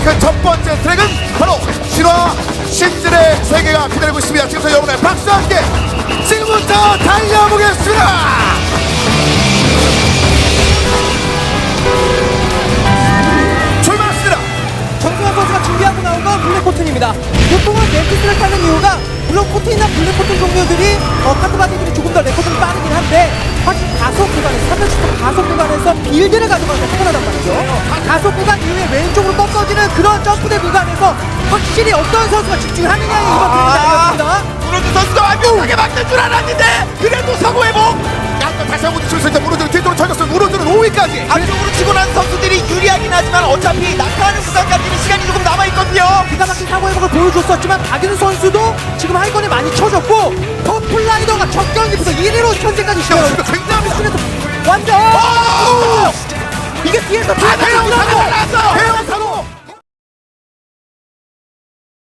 시작된 그첫 번째 트랙은 바로 신화 신들의 세계가 기다리고 있습니다. 지금부터 여러분의 박수와 함께 지금부터 달려보겠습니다. 출발합니다. 정승환 선수가 준비하고 나온 건 블랙 코튼입니다. 보통은 넥스를 타는 이유가 물론 코튼이나 블랙 코튼 종류들이 어, 카트바디들이 조금 더 레코드는 빠르긴 한데 확실히 가속 구간에서 360도 가속 구간에서 빌드를 가져가는 게. 가속 왼쪽으로 꺾어지는 그런 점프대 구간에서 확실히 어떤 선수가 집중하느냐에 이번 대결이 달렸습니다. 무너진 선수가 완벽하게 막는 줄 알았는데 그래도 사고 회복. 약간 다시 한번 있다. 무너지는 뒤쪽으로 쳐졌어요. 무너지는 5위까지. 안쪽으로 치고 난 선수들이 유리하긴 하지만 어차피 낙하하는 구간까지는 시간이 조금 남아있거든요. 기가 막힌 사고 회복을 보여줬었지만 박윤 선수도 지금 하이건에 많이 쳐졌고 퍼플라이더가 첫 경기부터 1위로 현재까지 시작을 굉장히 그래서 완전 오! 이게 뒤에서 아, 다. 대형 사고.